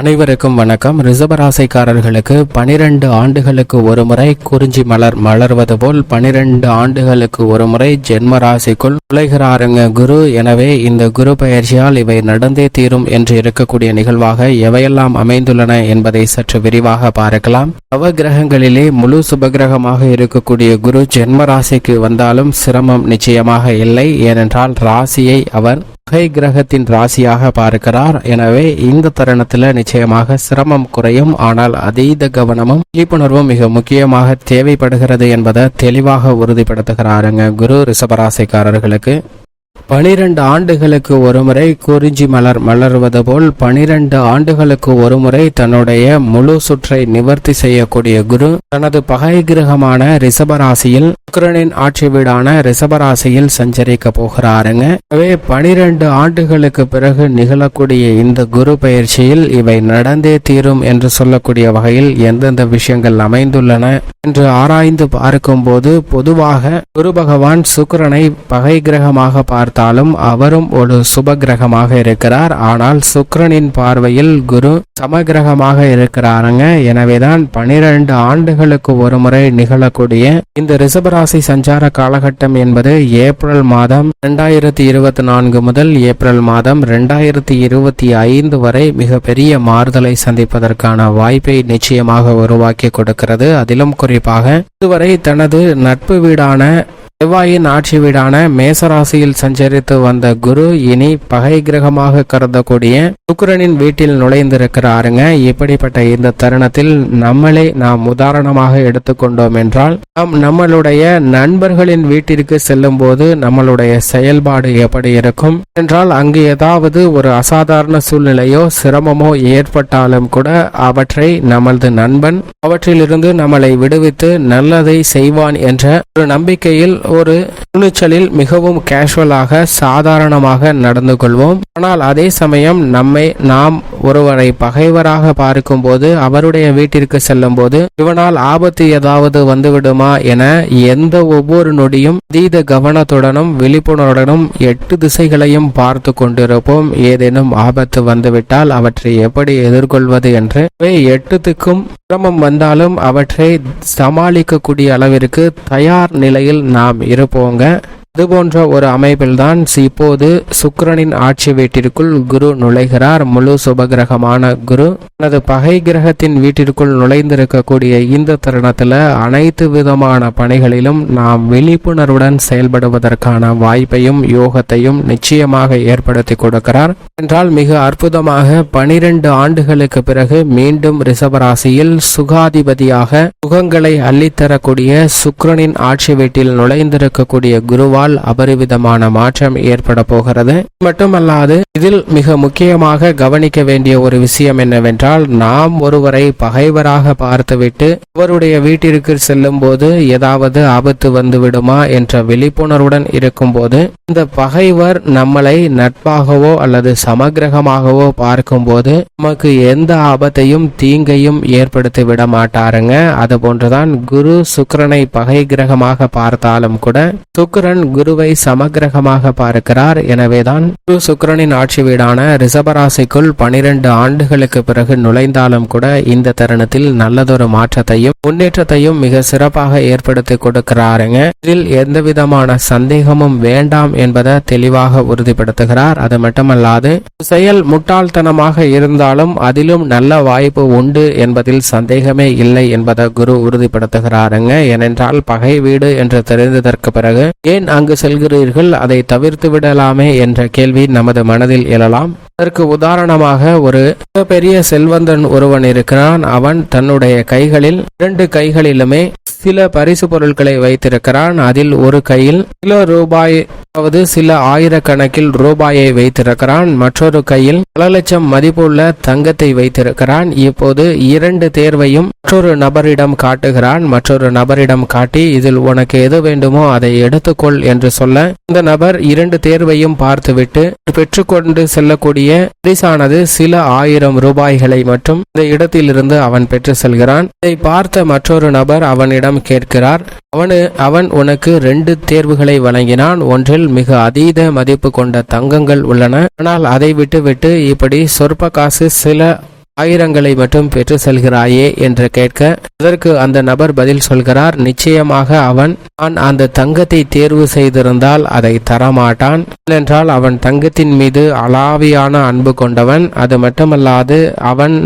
அனைவருக்கும் வணக்கம். ரிசபராசைக்காரர்களுக்கு பனிரெண்டு ஆண்டுகளுக்கு ஒரு முறை குறிஞ்சி மலர் மலர்வது போல் பனிரெண்டு ஆண்டுகளுக்கு ஒரு முறை ஜென்ம ராசிக்குள் நுழைகிறாருங்க குரு. எனவே இந்த குரு பயிற்சியால் இவை நடந்தே தீரும் என்று இருக்கக்கூடிய நிகழ்வாக எவையெல்லாம் அமைந்துள்ளன என்பதை சற்று விரிவாக பார்க்கலாம். நவ கிரகங்களிலே முழு சுபகிரகமாக இருக்கக்கூடிய குரு ஜென்ம ராசிக்கு வந்தாலும் சிரமம் நிச்சயமாக இல்லை. ஏனென்றால் ராசியை அவர் பகை கிரகத்தின் ராசியாக பார்க்கிறார். எனவே இந்த தருணத்தில் நிச்சயமாக சிரமம் குறையும். ஆனால் அதீத கவனமும் விழிப்புணர்வும் மிக முக்கியமாக தேவைப்படுகிறது என்பதை தெளிவாக உறுதிப்படுத்துகிறாருங்க குரு ரிஷபராசிக்காரர்களுக்கு. பனிரெண்டு ஆண்டுகளுக்கு ஒருமுறை குறிஞ்சி மலர் மலர்வது போல் பனிரெண்டு ஆண்டுகளுக்கு ஒருமுறை தன்னுடைய முழு சுற்றை நிவர்த்தி செய்யக்கூடிய குரு தனது பகை கிரகமான ரிஷபராசியில் சுக்கரனின் ஆட்சி வீடான ரிஷபராசியில் சஞ்சரிக்க போகிறாருங்க. எனவே பனிரெண்டு ஆண்டுகளுக்கு பிறகு நிகழக்கூடிய இந்த குரு பயிற்சியில் இவை நடந்தே தீரும் என்று சொல்லக்கூடிய வகையில் எந்தெந்த விஷயங்கள் அமைந்துள்ளன என்று ஆராய்ந்து பார்க்கும்போது பொதுவாக குரு பகவான் சுக்கிரனை பகை கிரகமாக பார்த்தாலும் அவரும் ஒரு சுப கிரகமாக இருக்கிறார். ஆனால் சுக்கரனின் பார்வையில் குரு சமகிரகமாக இருக்கிறாருங்க. எனவேதான் பனிரெண்டு ஆண்டுகளுக்கு ஒருமுறை நிகழக்கூடிய இந்த ரிஷபராசி சஞ்சார காலகட்டம் என்பது ஏப்ரல் மாதம் இரண்டாயிரத்தி இருபத்தி நான்கு முதல் ஏப்ரல் மாதம் இரண்டாயிரத்தி இருபத்தி ஐந்து வரை மிகப்பெரிய மாறுதலை சந்திப்பதற்கான வாய்ப்பை நிச்சயமாக உருவாக்கி கொடுக்கிறது. அதிலும் குறிப்பாக இதுவரை தனது நட்பு வீடான செவ்வாயின் ஆட்சி வீடான மேசராசியில் சஞ்சரித்து வந்த குரு இனி பகை கிரகமாக கருதக்கூடிய சுக்கரனின் வீட்டில் நுழைந்திருக்கிறாருங்க. இப்படிப்பட்ட இந்த தருணத்தில் நம்மளே நாம் உதாரணமாக எடுத்துக்கொண்டோம் என்றால் நாம் நம்மளுடைய நண்பர்களின் வீட்டிற்கு செல்லும் போது நம்மளுடைய செயல்பாடு எப்படி இருக்கும்? என்றால் அங்கு ஏதாவது ஒரு அசாதாரண சூழ்நிலையோ சிரமமோ ஏற்பட்டாலும் கூட அவற்றை நமது நண்பன் அவற்றிலிருந்து நம்மளை விடுவித்து நல்லதை செய்வான் என்ற ஒரு நம்பிக்கையில் ஒரு துணிச்சலில் மிகவும் கேஷுவலாக சாதாரணமாக நடந்து கொள்வோம். ஆனால் அதே சமயம் நம்மை நாம் ஒருவரை பகைவராக பார்க்கும்போது அவருடைய வீட்டிற்கு செல்லும் போது இவனால் ஆபத்து ஏதாவது வந்துவிடுமா? என எந்த ஒவ்வொரு நொடியும் அதீத கவனத்துடனும் விழிப்புணர்வுடனும் எட்டு திசைகளையும் பார்த்து கொண்டிருப்போம். ஏதேனும் ஆபத்து வந்துவிட்டால் அவற்றை எப்படி எதிர்கொள்வது என்று. எட்டுத்துக்கும் சிரமம் வந்தாலும் அவற்றை சமாளிக்கக்கூடிய அளவிற்கு தயார் நிலையில் நாம் இருப்போங்க இதுபோன்ற ஒரு அமைப்பில்தான் இப்போது சுக்கிரனின் ஆட்சி வீட்டிற்குள் குரு நுழைகிறார். முழு சுபகிரகமான குரு. தனது பகை கிரகத்தின் வீட்டிற்குள் நுழைந்திருக்கக்கூடிய இந்த தருணத்துல அனைத்து விதமான பணிகளிலும் நாம் விழிப்புணர்வுடன் செயல்படுவதற்கான வாய்ப்பையும் யோகத்தையும் நிச்சயமாக ஏற்படுத்தி கொடுக்கிறார். என்றால் மிக அற்புதமாக பனிரெண்டு ஆண்டுகளுக்கு பிறகு மீண்டும் ரிஷபராசியில் சுகாதிபதியாக சுகங்களை அள்ளித்தரக்கூடிய சுக்கரனின் ஆட்சி வீட்டில் நுழைந்திருக்கக்கூடிய குருவா குருவால் அபரிவிதமான மாற்றம் ஏற்பட போகிறது. மட்டுமல்லாது இதில் மிக முக்கியமாக கவனிக்க வேண்டிய ஒரு விஷயம் என்னவென்றால் நாம் ஒருவரை பகைவராக பார்த்துவிட்டு அவருடைய வீட்டிற்கு செல்லும் போது ஏதாவது ஆபத்து வந்து விடுமா என்ற விழிப்புணர்வுடன் இருக்கும்போது இந்த பகைவர் நம்மளை நட்பாகவோ அல்லது சமகிரகமாகவோ பார்க்கும்போது நமக்கு எந்த ஆபத்தையும் தீங்கையும் ஏற்படுத்தி விட மாட்டாருங்க. அது போன்றுதான் குரு சுக்கரனை பகை கிரகமாக பார்த்தாலும் கூட சுக்கிரன் குருவை சமகிரகமாக பார்க்கிறார். எனவேதான் குரு சுக்கரனின் ஆட்சி வீடான ரிசபராசிக்குள் பனிரெண்டு ஆண்டுகளுக்கு பிறகு நுழைந்தாலும் கூட இந்த தருணத்தில் நல்லதொரு மாற்றத்தையும் முன்னேற்றத்தையும் மிக சிறப்பாக ஏற்படுத்தி கொடுக்கிறாருங்க. இதில் எந்த விதமான சந்தேகமும் வேண்டாம் என்பதை தெளிவாக உறுதிப்படுத்துகிறார். அது மட்டுமல்லாது செயல் முட்டாள்தனமாக இருந்தாலும் அதிலும் நல்ல வாய்ப்பு உண்டு என்பதில் சந்தேகமே இல்லை என்பதை குரு உறுதிப்படுத்துகிறாருங்க. ஏனென்றால் பகை வீடு என்று தெரிந்ததற்கு பிறகு ஏன் அங்கு செல்கிறீர்கள் அதை தவிர்த்து விடலாமே என்ற கேள்வி நமது மனதில் எழலாம். அதற்கு உதாரணமாக ஒரு மிகப்பெரிய செல்வந்தன் ஒருவன் இருக்கிறான். அவன் தன்னுடைய கைகளில் இரண்டு கைகளிலுமே சில பரிசு பொருட்களை வைத்திருக்கிறான். அதில் ஒரு கையில் சில ரூபாய் அதாவது சில ஆயிரக்கணக்கில் ரூபாயை வைத்திருக்கிறான். மற்றொரு கையில் பல லட்சம் மதிப்புள்ள தங்கத்தை வைத்திருக்கிறான். இப்போது இரண்டு தேர்வையும் மற்றொரு நபரிடம் காட்டுகிறான். மற்றொரு நபரிடம் காட்டி இதில் உனக்கு எது வேண்டுமோ அதை எடுத்துக்கொள் என்று சொல்ல இந்த நபர் இரண்டு தேர்வையும் பார்த்துவிட்டு பெற்றுக்கொண்டு செல்லக்கூடிய பரிசானது சில ஆயிரம் ரூபாய்களை மட்டும் இந்த இடத்திலிருந்து அவன் பெற்று செல்கிறான். இதை பார்த்த மற்றொரு நபர் அவனிடம் கேட்கிறார். அவனு அவன் உனக்கு ரெண்டு தேர்வுகளை வழங்கினான். ஒன்றில் மிக அதீத மதிப்பு கொண்ட தங்கங்கள் உள்ளன. ஆனால் அதை விட்டுவிட்டு இப்படி சொற்ப காசு சில ஆயிரங்களை மட்டும் பெற்று செல்கிறாயே என்று கேட்க அதற்கு அந்த நபர் பதில் சொல்கிறார் நிச்சயமாக அவன் நான் அந்த தங்கத்தை தேர்வு செய்திருந்தால் அதை தரமாட்டான். ஏனென்றால் அவன் தங்கத்தின் மீது அலாவியான அன்பு கொண்டவன். அது மட்டுமல்லாது அவன்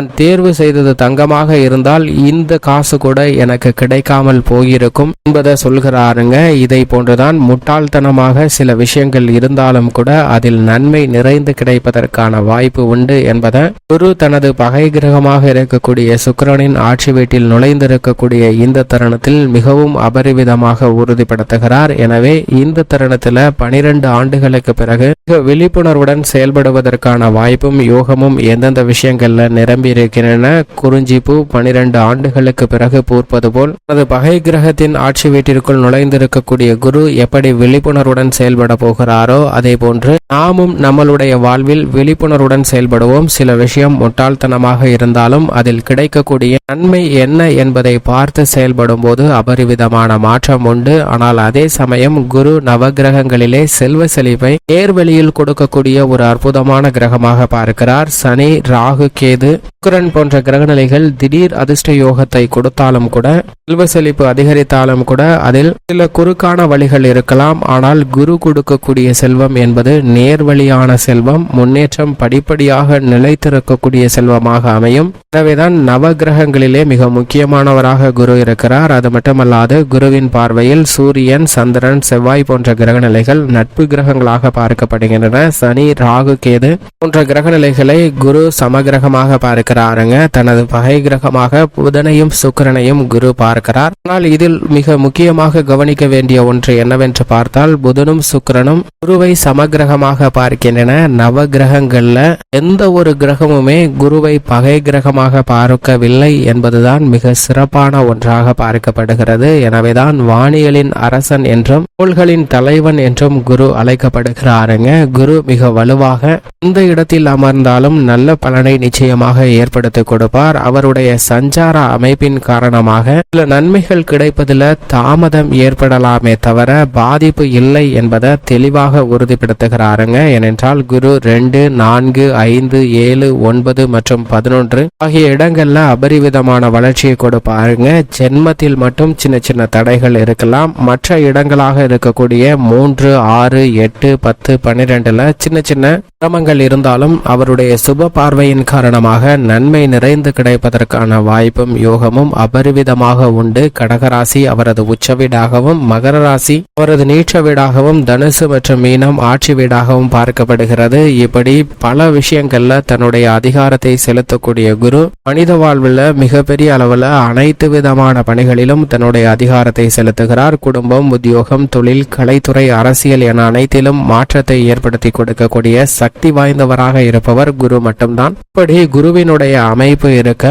நான் தேர்வு செய்தது தங்கமாக இருந்தால் இந்த காசு கூட எனக்கு கிடைக்காமல் போயிருக்கும் என்பதை சொல்கிறாருங்க. இதை போன்றுதான் முட்டாள்தனமாக சில விஷயங்கள் இருந்தாலும் கூட அதில் நன்மை நிறைந்து கிடைப்பதற்கான வாய்ப்பு உண்டு என்பதை குரு தனது பகை கிரகமாக இருக்கக்கூடிய சுக்கரனின் ஆட்சி வீட்டில் நுழைந்திருக்கக்கூடிய இந்த தருணத்தில் மிகவும் அபரிவிதமாக உறுதிப்படுத்துகிறார். எனவே இந்த தருணத்தில் பனிரெண்டு ஆண்டுகளுக்கு பிறகு மிக விழிப்புணர்வுடன் செயல்படுவதற்கான வாய்ப்பும் யோகமும் எந்தெந்த விஷயங்கள்ல நிரம்பி இருக்கின்றன குறிஞ்சிப்பூ பனிரெண்டு ஆண்டுகளுக்கு பிறகு பூர்ப்பது போல் தனது பகை கிரகத்தின் ஆட்சி வீட்டிற்குள் நுழைந்திருக்கக்கூடிய குரு எப்படி விழிப்புணர்வுடன் செயல்பட போகிறாரோ அதே போன்று நாமும் நம்மளுடைய வாழ்வில் விழிப்புணர்வுடன் செயல்படுவோம். சில விஷயம் முட்டாள்தனமாக இருந்தாலும் அதில் கிடைக்கக்கூடிய நன்மை என்ன என்பதை பார்த்து செயல்படும் போது அபரிவிதமான மாற்றம் உண்டு. ஆனால் அதே சமயம் குரு நவகிரகங்களிலே செல்வ செழிப்பை நேர்வழியில் கொடுக்கக்கூடிய ஒரு அற்புதமான கிரகமாக பார்க்கிறார். சனி ராகு கேது சுக்கரன் போன்ற கிரகநிலைகள் திடீர் அதிர்ஷ்ட யோகத்தை கொடுத்தாலும் கூட செல்வ செழிப்பு அதிகரித்தாலும் கூட அதில் சில குறுக்கான வழிகள் இருக்கலாம். ஆனால் குரு கொடுக்கக்கூடிய செல்வம் என்பது நேர்வழியான செல்வம். முன்னேற்றம் படிப்படியாக நிலைத்திருக்கக்கூடிய செல்வமாக அமையும். எனவேதான் நவகிரகங்களிலே மிக முக்கியமானவராக குரு இருக்கிறார். அது மட்டுமல்லாது குருவின் பார்வையில் சூரியன் சந்திரன் செவ்வாய் போன்ற கிரகநிலைகள் நட்பு கிரகங்களாக பார்க்கப்படுகின்றன. சனி ராகு கேது போன்ற கிரகநிலைகளை குரு சமகிரகமாக பார்க்க பார்க்கிறாருங்க. தனது பகை கிரகமாக புதனையும் சுக்கிரனையும் குரு பார்க்கிறார். ஆனால் இதில் மிக முக்கியமாக கவனிக்க வேண்டிய ஒன்று என்னவென்று பார்த்தால் புதனும் சுக்கிரனும் குருவை சமகிரகமாக பார்க்கின்றன. நவ கிரகங்கள்ல எந்த ஒரு கிரகமுமே குருவை பகை கிரகமாக பார்க்கவில்லை என்பதுதான் மிக சிறப்பான ஒன்றாக பார்க்கப்படுகிறது. எனவேதான் வானியலின் அரசன் என்றும் கோள்களின் தலைவன் என்றும் குரு அழைக்கப்படுகிறாருங்க. குரு மிக வலுவாக எந்த இடத்தில் அமர்ந்தாலும் நல்ல பலனை நிச்சயமாக ஏற்படுத்தி கொடுப்பார். அவருடைய சஞ்சார அமைப்பின் காரணமாக சில நன்மைகள் கிடைப்பதில் தாமதம் ஏற்படலாமே தவிர பாதிப்பு இல்லை என்பதை தெளிவாக உறுதிப்படுத்துகிறாருங்க. ஏனென்றால் குரு ரெண்டு நான்கு ஐந்து ஏழு ஒன்பது மற்றும் பதினொன்று ஆகிய இடங்கள்ல அபரிவிதமான வளர்ச்சியை கொடுப்பாருங்க. ஜென்மத்தில் மட்டும் சின்ன சின்ன தடைகள் இருக்கலாம். மற்ற இடங்களாக இருக்கக்கூடிய மூன்று ஆறு எட்டு பத்து பன்னிரெண்டுல சின்ன சின்ன சிரமங்கள் இருந்தாலும் அவருடைய சுப பார்வையின் காரணமாக நன்மை நிறைந்து கிடைப்பதற்கான வாய்ப்பும் யோகமும் அபரிவிதமாக உண்டு. கடகராசி அவரது உச்ச வீடாகவும் மகர ராசி அவரது நீச்ச வீடாகவும் தனுசு மற்றும் மீனம் ஆட்சி வீடாகவும் பார்க்கப்படுகிறது. இப்படி பல விஷயங்கள்ல தன்னுடைய அதிகாரத்தை செலுத்தக்கூடிய குரு மனித வாழ்வில் மிகப்பெரிய அளவில் அனைத்து விதமான பணிகளிலும் தன்னுடைய அதிகாரத்தை செலுத்துகிறார். குடும்பம் உத்தியோகம் தொழில் கலைத்துறை அரசியல் என அனைத்திலும் மாற்றத்தை ஏற்படுத்தி கொடுக்கக்கூடிய சக்தி வாய்ந்தவராக இருப்பவர் குரு மட்டும்தான். இப்படி குருவினுடைய குருவுடைய அமைப்பு இருக்க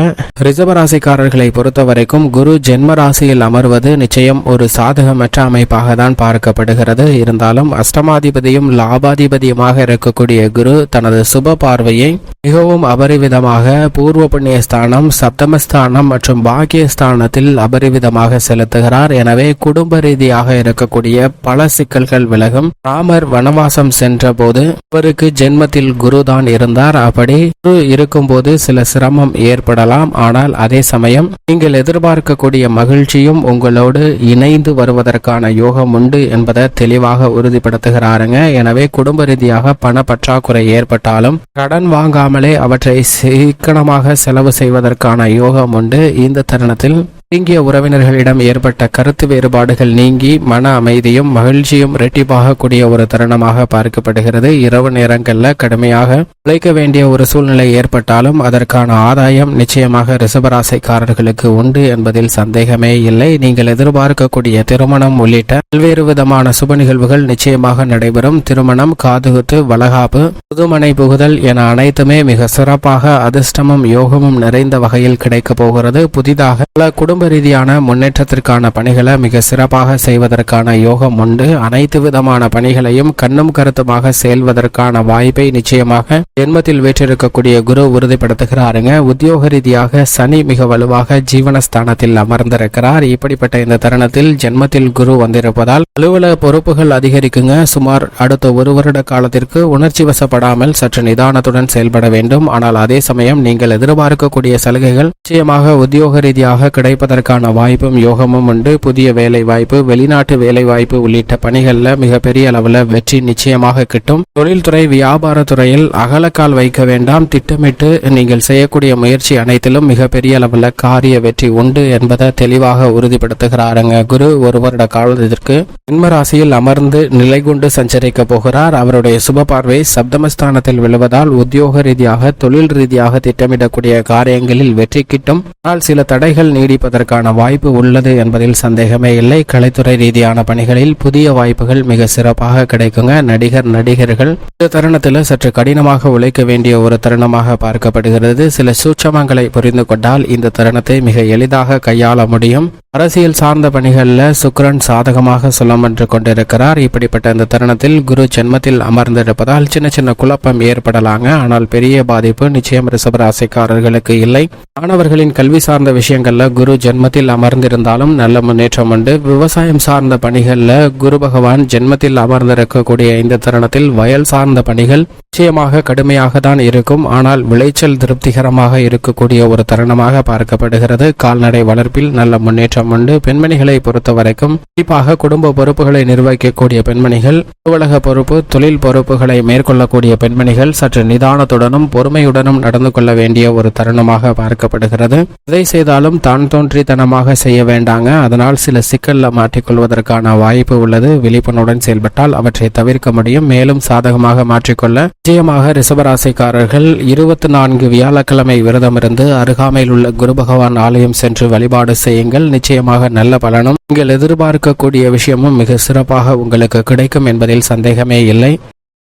ரிசவராசிக்காரர்களை பொறுத்த வரைக்கும் குரு ஜென்ம ராசியில் அமர்வது நிச்சயம் ஒரு சாதகமற்ற அமைப்பாக தான் பார்க்கப்படுகிறது. இருந்தாலும் அஷ்டமாதிபதியும் லாபாதிபதியுமாக இருக்கக்கூடிய குரு தனது சுப பார்வையை மிகவும் அபரிவிதமாக பூர்வ புண்ணிய ஸ்தானம் சப்தமஸ்தானம் மற்றும் பாக்கியஸ்தானத்தில் அபரிவிதமாக செலுத்துகிறார். எனவே குடும்ப ரீதியாக இருக்கக்கூடிய பல சிக்கல்கள் விலகும். ராமர் வனவாசம் சென்ற போது அவருக்கு ஜென்மத்தில் குரு தான் இருந்தார். அப்படி குரு இருக்கும்போது சில சிரமம் ஏற்படலாம். ஆனால் அதே சமயம் நீங்கள் எதிர்பார்க்கக்கூடிய மகிழ்ச்சியும் உங்களோடு இணைந்து வருவதற்கான யோகம் உண்டு என்பதை தெளிவாக உறுதிப்படுத்துகிறாருங்க. எனவே குடும்ப ரீதியாக பண பற்றாக்குறை ஏற்பட்டாலும் கடன் வாங்காமலே அவற்றை சீக்கிரமாக செலவு செய்வதற்கான யோகம் உண்டு. இந்த தருணத்தில் நெருங்கிய உறவினர்களிடம் ஏற்பட்ட கருத்து வேறுபாடுகள் நீங்கி மன அமைதியும் மகிழ்ச்சியும் இரட்டிப்பாகக்கூடிய ஒரு தருணமாக பார்க்கப்படுகிறது. இரவு நேரங்களில் கடுமையாக உழைக்க வேண்டிய ஒரு சூழ்நிலை ஏற்பட்டாலும் அதற்கான ஆதாயம் நிச்சயமாக ரிசபராசைக்காரர்களுக்கு உண்டு என்பதில் சந்தேகமே இல்லை. நீங்கள் எதிர்பார்க்கக்கூடிய திருமணம் உள்ளிட்ட பல்வேறு விதமான சுப நிகழ்வுகள் நிச்சயமாக நடைபெறும். திருமணம் காதுகுத்து வளகாப்பு புதுமனை புகுதல் என அனைத்துமே மிக சிறப்பாக அதிர்ஷ்டமும் யோகமும் நிறைந்த வகையில் கிடைக்கப் போகிறது. புதிதாக பல குடும்ப குடும்ப ரீதியான முன்னேற்றத்திற்கான பணிகளை மிக சிறப்பாக செய்வதற்கான யோகம் உண்டு. அனைத்து விதமான பணிகளையும் கண்ணும் கருத்துமாக செயல்வதற்கான வாய்ப்பை நிச்சயமாக ஜென்மத்தில் வீற்றிருக்கக்கூடிய குரு உறுதிப்படுத்துகிறாருங்க. உத்தியோக ரீதியாக சனி மிக வலுவாக ஜீவனஸ்தானத்தில் அமர்ந்திருக்கிறார். இப்படிப்பட்ட இந்த தருணத்தில் ஜென்மத்தில் குரு வந்திருப்பதால் அலுவலக பொறுப்புகள் அதிகரிக்குங்க. சுமார் அடுத்த ஒரு வருட காலத்திற்கு உணர்ச்சி வசப்படாமல் சற்று நிதானத்துடன் செயல்பட வேண்டும். ஆனால் அதே சமயம் நீங்கள் எதிர்பார்க்கக்கூடிய சலுகைகள் நிச்சயமாக உத்தியோக ரீதியாக கிடைப்பதற்கான வாய்ப்பும் யோகமும் உண்டு. புதிய வேலை வாய்ப்பு வெளிநாட்டு வேலை வாய்ப்பு உள்ளிட்ட பணிகளில் மிகப்பெரிய அளவில் வெற்றி நிச்சயமாக கிட்டும். தொழில்துறை வியாபாரத்துறையில் அகலக்கால் வைக்க வேண்டாம். திட்டமிட்டு நீங்கள் செய்யக்கூடிய முயற்சி அனைத்திலும் மிகப்பெரிய அளவில் காரிய வெற்றி உண்டு என்பதை தெளிவாக உறுதிப்படுத்துகிறாருங்க குரு. ஒரு வருட காலத்திற்கு ராசியில் அமர்ந்து நிலை கொண்டு சஞ்சரிக்க போகிறார். அவருடைய சுப பார்வை சப்தமஸ்தானத்தில் விழுவதால் உத்தியோக ரீதியாக தொழில் ரீதியாக திட்டமிடக்கூடிய காரியங்களில் வெற்றி கிட்டும். ஆனால் சில தடைகள் நீடிப்பதற்கான வாய்ப்பு உள்ளது என்பதில் சந்தேகமே இல்லை. கலைத்துறை ரீதியான பணிகளில் புதிய வாய்ப்புகள் மிக சிறப்பாக கிடைக்குங்க. நடிகர் நடிகர்கள் இந்த தருணத்தில் சற்று கடினமாக உழைக்க வேண்டிய ஒரு தருணமாக பார்க்கப்படுகிறது. சில சூட்சமங்களை புரிந்து கொண்டால் இந்த தருணத்தை மிக எளிதாக கையாள முடியும். அரசியல் சார்ந்த பணிகளில் சுக்ரன் சாதகமாக சொல்லம் என்று கொண்டிருக்கிறார். இப்படிப்பட்ட இந்த தருணத்தில் குரு ஜென்மத்தில் அமர்ந்திருப்பதால் சின்ன சின்ன குழப்பம் ஏற்படலாங்க. ஆனால் பெரிய பாதிப்பு நிச்சயம் ரிசபராசிக்காரர்களுக்கு இல்லை. மாணவர்களின் கல்வி சார்ந்த விஷயங்கள்ல குரு ஜென்மத்தில் அமர்ந்திருந்தாலும் நல்ல முன்னேற்றம் உண்டு. விவசாயம் சார்ந்த பணிகளில் குரு பகவான் ஜென்மத்தில் அமர்ந்திருக்கக்கூடிய இந்த தருணத்தில் வயல் சார்ந்த பணிகள் நிச்சயமாக கடுமையாக தான் இருக்கும். ஆனால் விளைச்சல் திருப்திகரமாக இருக்கக்கூடிய ஒரு தருணமாக பார்க்கப்படுகிறது. கால்நடை வளர்ப்பில் நல்ல முன்னேற்றம் உண்டு. பெண்மணிகளை பொறுத்த வரைக்கும் குறிப்பாக குடும்ப பொறுப்புகளை நிர்வகிக்கக்கூடிய பெண்மணிகள் அலுவலக பொறுப்பு தொழில் பொறுப்புகளை மேற்கொள்ளக்கூடிய பெண்மணிகள் சற்று நிதானத்துடனும் பொறுமையுடனும் நடந்து கொள்ள வேண்டிய ஒரு தருணமாக பார்க்கப்படுகிறது. எதை செய்தாலும் தான் தோன்றித்தனமாக செய்ய வேண்டாங்க. அதனால் சில சிக்கல்ல மாற்றிக்கொள்வதற்கான வாய்ப்பு உள்ளது. விழிப்புணர்வுடன் செயல்பட்டால் அவற்றை தவிர்க்க முடியும். மேலும் சாதகமாக மாற்றிக்கொள்ள நிச்சயமாக ரிசபராசிக்காரர்கள் இருபத்தி நான்கு வியாழக்கிழமை விரதமிருந்து அருகாமையில் உள்ள குரு பகவான் ஆலயம் சென்று வழிபாடு செய்யுங்கள். நிச்சயமாக நல்ல பலனும். நீங்கள் எதிர்பார்க்கக்கூடிய விஷயமும் மிக சிறப்பாக உங்களுக்கு கிடைக்கும் என்பதில் சந்தேகமே இல்லை.